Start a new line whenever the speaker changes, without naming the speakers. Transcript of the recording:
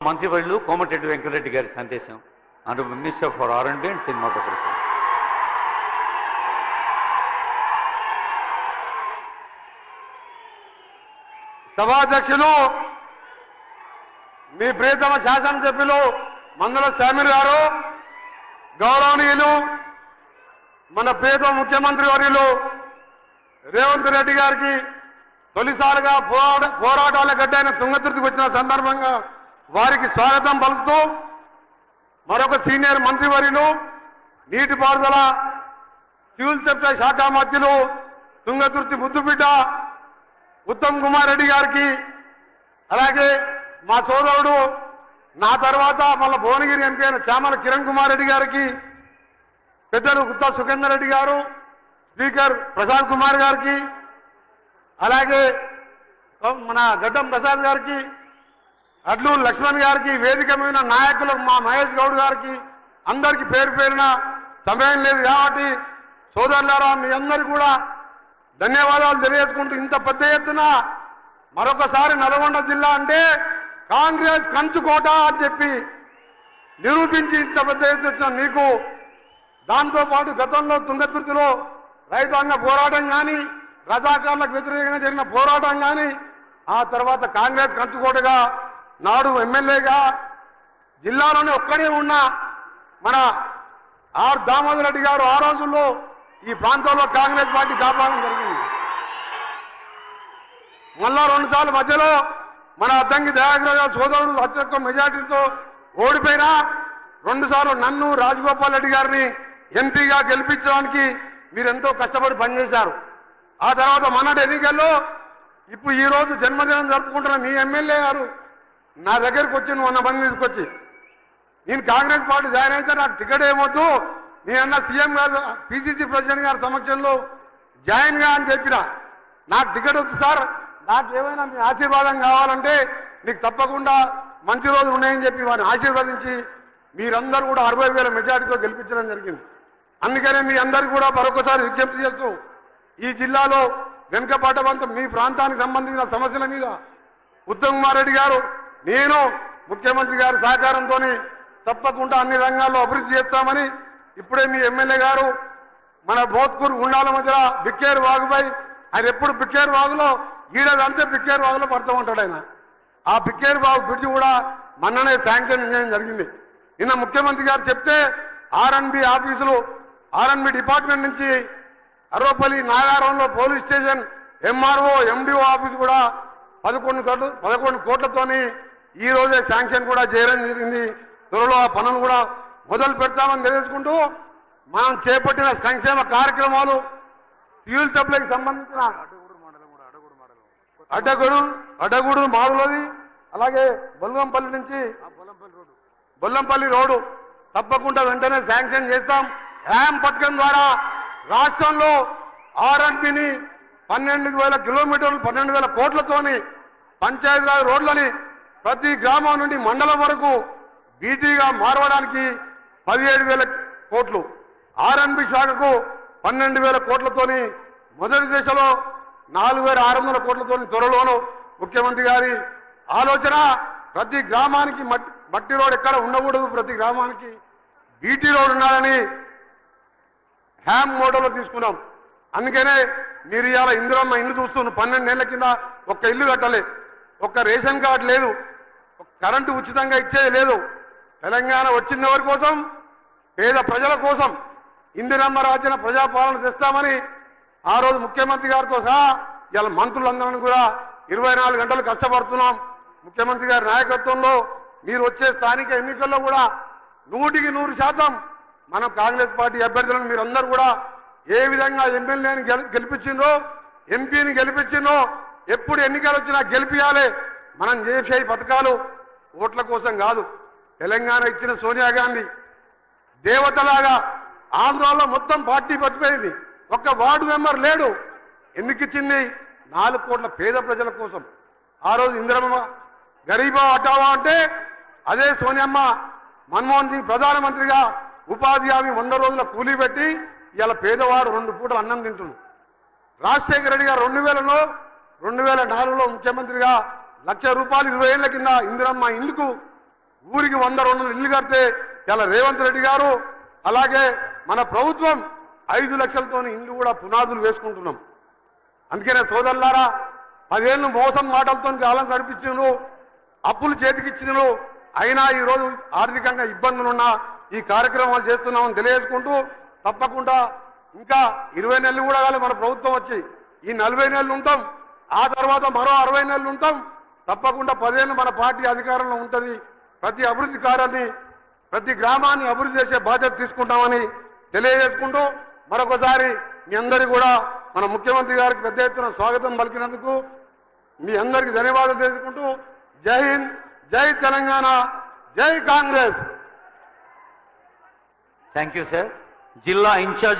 మంత్రివర్యులు కోమటిరెడ్డి వెంకటరెడ్డి గారి సందేశం. And minister for R and and cinematography
సభాధ్యక్షులు మీ ప్రియతమ శాసనసభ్యులు మందుల శామిల్ గారు గౌరవనీయులు మన ప్రియతమ ముఖ్యమంత్రి వర్యులు రేవంత్ రెడ్డి గారికి తొలిసారిగా పోరాట పోరాటాల గడ్డైన తుంగతుర్తికి వచ్చిన సందర్భంగా వారికి స్వాగతం పలుకుతూ మరొక సీనియర్ మంత్రివర్యులు నీటిపారుదల సివిల్ సప్లై శాఖ మధ్యలో తుంగతుర్తి ముద్దుబిడ్డ ఉత్తమ్ కుమార్ రెడ్డి గారికి అలాగే మా సోదరుడు నా తర్వాత మళ్ళీ భువనగిరి ఎంపీ అయిన చామల కిరణ్ కుమార్ రెడ్డి గారికి పెద్దలు గుత్తా సుఖేందర్ రెడ్డి గారు స్పీకర్ ప్రసాద్ కుమార్ గారికి అలాగే మన గడ్డం ప్రసాద్ గారికి అడ్లు లక్ష్మణ్ గారికి వేదిక మీద నాయకులకు మా మహేష్ గౌడ్ గారికి అందరికి పేరు పేరిన సమయం లేదు కాబట్టి సోదరులారా మీ అందరు కూడా ధన్యవాదాలు తెలియజేసుకుంటూ ఇంత పెద్ద ఎత్తున మరొకసారి నల్గొండ జిల్లా అంటే కాంగ్రెస్ కంచుకోట అని చెప్పి నిరూపించి ఇంత పెద్ద ఎత్తున మీకు దాంతోపాటు గతంలో తుంగతుర్తిలో రైతాంగ పోరాటం కానీ రజాకారులకు వ్యతిరేకంగా జరిగిన పోరాటం కానీ ఆ తర్వాత కాంగ్రెస్ కంచుకోటగా నాడు ఎమ్మెల్యేగా జిల్లాలోనే ఒక్కడే ఉన్న మన ఆర్ దామోదర్ రెడ్డి గారు ఆ రోజుల్లో ఈ ప్రాంతంలో కాంగ్రెస్ పార్టీ కాపాడడం జరిగింది. మళ్ళా రెండుసార్లు మధ్యలో మన అద్దంకి దయాగ్రహ సోదరుడు అత్యక్క మెజార్టీతో ఓడిపోయినా రెండుసార్లు నన్ను రాజగోపాల్ రెడ్డి గారిని ఎంపీగా గెలిపించడానికి మీరెంతో కష్టపడి పనిచేశారు. ఆ తర్వాత మొన్నటి ఎన్నికల్లో ఇప్పుడు ఈ రోజు జన్మదినం జరుపుకుంటున్న మీ ఎమ్మెల్యే గారు నా దగ్గరకు వచ్చి నువ్వు వంద మంది తీసుకొచ్చి నేను కాంగ్రెస్ పార్టీ జాయిన్ అయితే నాకు టికెట్ ఏమొద్దు నేనన్న సీఎం గారు పిసిసి ప్రెసిడెంట్ గారి సమక్షంలో జాయిన్గా అని చెప్పిన నాకు టికెట్ వద్దు సార్ నాకు ఏమైనా మీ ఆశీర్వాదం కావాలంటే నీకు తప్పకుండా మంచి రోజులు ఉన్నాయని చెప్పి వారిని ఆశీర్వదించి మీరందరూ కూడా అరవై వేల మెజార్టీతో గెలిపించడం జరిగింది. అందుకనే మీ అందరికీ కూడా మరొకసారి విజ్ఞప్తి చేస్తూ ఈ జిల్లాలో వెనుకపాటవంతం మీ ప్రాంతానికి సంబంధించిన సమస్యల మీద ఉత్తమ్ కుమార్ రెడ్డి గారు నేను ముఖ్యమంత్రి గారి సహకారంతో తప్పకుండా అన్ని రంగాల్లో అభివృద్ధి చేస్తామని ఇప్పుడే మీ ఎమ్మెల్యే గారు మన భోత్పూర్ ఉండాల మధ్య బిక్కేరు వాగుపై ఆయన ఎప్పుడు బిక్కేరు వాగులో ఈడదంతే బిక్కేరు వాగులో పడుతూ ఉంటాడు ఆయన. ఆ బిక్కేరు వాగు బ్రిడ్జ్ కూడా మొన్ననే శాంక్షన్ చేయడం జరిగింది. నిన్న ముఖ్యమంత్రి గారు చెప్తే ఆర్ఎన్బి ఆఫీసులు ఆర్ఎన్బి డిపార్ట్మెంట్ నుంచి Arvapalli నాగారంలో police station MRO MDO office కూడా పదకొండు కోట్లు పదకొండు కోట్లతోని ఈ రోజే శాంక్షన్ కూడా చేయడం జరిగింది. త్వరలో ఆ పనులు కూడా మొదలు పెడతామని తెలియజేసుకుంటూ మనం చేపట్టిన సంక్షేమ కార్యక్రమాలు సివిల్ సప్లైకి సంబంధించిన అడ్డగూడు అడ్డగూడు మాడులది అలాగే బొల్లంపల్లి నుంచి బొల్లంపల్లి రోడ్డు. తప్పకుండా వెంటనే శాంక్షన్ చేస్తాం. హ్యామ్ పథకం ద్వారా రాష్ట్రంలో ఆర్ఎంపీని పన్నెండు వేల కిలోమీటర్లు పన్నెండు వేల కోట్లతోని పంచాయతీరాజ్ రోడ్లని ప్రతి గ్రామం నుండి మండలం వరకు బీటీగా మారవడానికి పదిహేడు వేల కోట్లు. ఆర్ఎన్బి శాఖకు పన్నెండు వేల కోట్లతోని మొదటి దశలో నాలుగు వేల ఆరు వందల కోట్లతోని త్వరలోను ముఖ్యమంత్రి గారి ఆలోచన ప్రతి గ్రామానికి మట్టి మట్టి రోడ్ ఎక్కడ ఉండకూడదు ప్రతి గ్రామానికి బీటీ రోడ్ ఉండాలని హ్యామ్ మోడల్లో తీసుకున్నాం. అందుకనే మీరు ఇవాళ ఇందిరమ్మ ఇల్లు చూస్తున్న పన్నెండేళ్ళ కింద ఒక్క ఇల్లు కట్టలే. ఒక్క రేషన్ కార్డు లేదు. కరెంటు ఉచితంగా ఇచ్చేది లేదు. తెలంగాణ వచ్చిన వారి కోసం? పేద ప్రజల కోసం. ఇందిరమ్మ రాజ్యం ప్రజాపాలన తెస్తామని ఆ రోజు ముఖ్యమంత్రి గారితో సహా ఇలా మంత్రులందరం కూడా ఇరవై నాలుగు గంటలు కష్టపడుతున్నాం. ముఖ్యమంత్రి గారి నాయకత్వంలో మీరు వచ్చే స్థానిక ఎన్నికల్లో కూడా నూటికి నూరు శాతం మనం కాంగ్రెస్ పార్టీ అభ్యర్థులను మీరందరూ కూడా ఏ విధంగా ఎమ్మెల్యేని గెలి గెలిపించిందో ఎంపీని గెలిపించిందో ఎప్పుడు ఎన్నికలు వచ్చినా గెలిపియాలి. మనం చేసే ఈ పథకాలు ఓట్ల కోసం కాదు. తెలంగాణ ఇచ్చిన సోనియా గాంధీ దేవతలాగా ఆంధ్రాలో మొత్తం పార్టీ పచ్చిపోయింది ఒక్క వార్డు మెంబర్ లేడు. ఎందుకు ఇచ్చింది? నాలుగు కోట్ల పేద ప్రజల కోసం. ఆ రోజు ఇందిరమ్మ గరీబా అటావా అంటే అదే సోనియమ్మ మన్మోహన్ సింగ్ ప్రధానమంత్రిగా ఉపాధి హామీ వంద రోజుల కూలీ పెట్టి ఇవాళ పేదవాడు రెండు పూటలు అన్నం తింటున్నాడు. రాజశేఖర రెడ్డి గారు రెండు వేలలో రెండు వేల నాలుగులో ముఖ్యమంత్రిగా లక్ష రూపాయలు ఇరవై ఏళ్ళ కింద ఇందిరమ్మ ఇల్లుకు ఊరికి వంద రెండు వందల ఇల్లు కడితే ఇలా రేవంత్ రెడ్డి గారు అలాగే మన ప్రభుత్వం ఐదు లక్షలతో ఇల్లు కూడా పునాదులు వేసుకుంటున్నాం. అందుకనే సోదరులారా పదేళ్ళు మోసం మాటలతో కాలం గడిపించను అప్పులు చేతికిచ్చినను అయినా ఈ రోజు ఆర్థికంగా ఇబ్బందులున్నా ఈ కార్యక్రమాలు చేస్తున్నామని తెలియజేసుకుంటూ తప్పకుండా ఇంకా ఇరవై నెలలు కూడా కాలే మన ప్రభుత్వం వచ్చి ఈ నలభై నెలలు ఉంటాం ఆ తర్వాత మరో అరవై నెలలు ఉంటాం తప్పకుండా పదేళ్ళు మన పార్టీ అధికారంలో ఉంటుంది. ప్రతి అభివృద్ధి కార్యాన్ని ప్రతి గ్రామాన్ని అభివృద్ధి చేసే బాధ్యత తీసుకుంటామని తెలియజేసుకుంటూ మరొకసారి మీ అందరి కూడా మన ముఖ్యమంత్రి గారికి పెద్ద ఎత్తున స్వాగతం పలికినందుకు మీ అందరికీ ధన్యవాదాలు తెలుసుకుంటూ జై హింద్ జై తెలంగాణ జై కాంగ్రెస్.
థ్యాంక్ యూ సార్ జిల్లా ఇన్ఛార్జ్